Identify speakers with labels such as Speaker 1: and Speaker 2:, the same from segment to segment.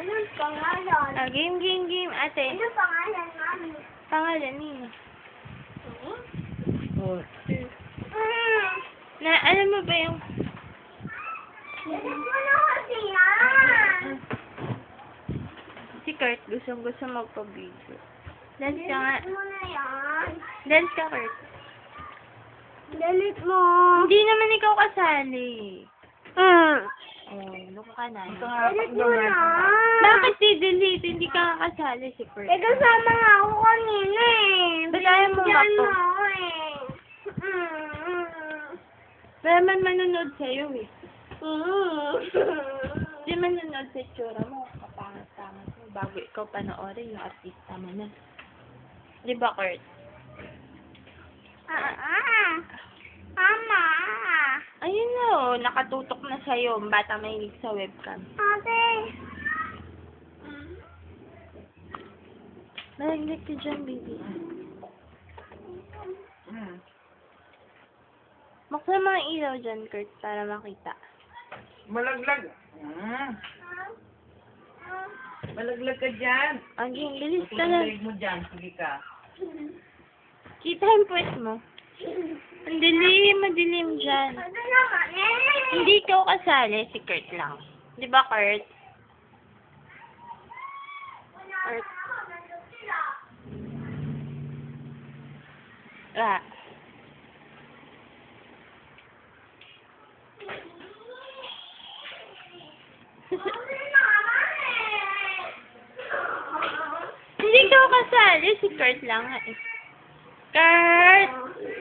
Speaker 1: Anong pangalan?
Speaker 2: Ah, game, game, game, ate.
Speaker 1: Anong pangalan, mami?
Speaker 2: Pangalan niya.
Speaker 3: Oh.
Speaker 1: Mm.
Speaker 2: Na, alam mo ba yung... Si Kurt, gustong gusto magpa-video. Dance ka nga. Dance ka, Kurt.
Speaker 1: Delete mo.
Speaker 2: Hindi naman ikaw kasali.
Speaker 1: Mm.
Speaker 2: Oh, loko ka na.
Speaker 3: Ito nga,
Speaker 1: Delete mo na.
Speaker 2: Bakit di-delete? Hindi ka kasali si Kurt.
Speaker 1: Eh, kasama nga ako kanina eh.
Speaker 2: Ba't ayaw mo
Speaker 1: Binigyan
Speaker 2: mako?
Speaker 1: mo ako eh. Mm.
Speaker 2: Wala man manunod sa'yo eh. Hindi manunod sa itsura mo. Kapangat-pangat mo. Bago ikaw panoorin yung artista mo na. Di ba, Kurt?
Speaker 1: Ah, ah. Mama.
Speaker 2: Ayun na oh, nakatutok na sa'yo. Ang bata mahilig sa webcam.
Speaker 1: Ate.
Speaker 2: Mahilig ka dyan, baby.
Speaker 3: Hmm.
Speaker 2: Buksan mo ang ilaw dyan, Kurt, para makita.
Speaker 3: Malaglag. Hmm. Malaglag ka dyan.
Speaker 2: Aging, bilis ka na.
Speaker 3: Tulog mo dyan. Sige ka.
Speaker 2: Kita yung puwet mo. Ang dilim, madilim dyan. Hindi ikaw kasali, si Kurt lang. Di ba, Kurt? Kurt. Ah. Hindi ikaw kasali, si Kurt lang. nga Kurt!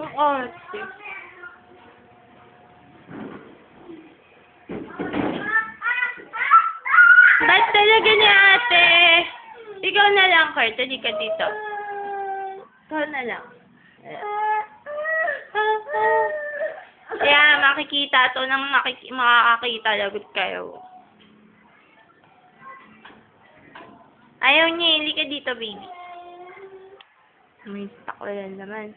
Speaker 2: Ang arte. Ba't talaga ni ate? Ikaw na lang, Kurt. Hindi ka dito. Ikaw na lang. Kaya makikita to nang makik makakakita lagot kayo. Ayaw niya, hindi ka dito, baby. May wala naman.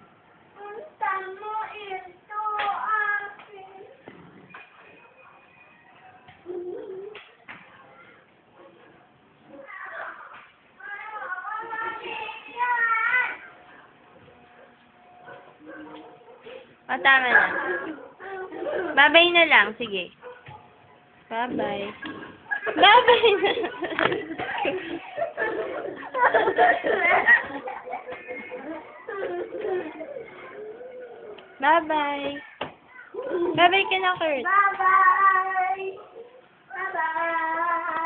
Speaker 2: O, tama na. Babay na lang, sige. Bye-bye. Na. Bye-bye. Bye-bye ka na, Kurt.
Speaker 1: Bye-bye.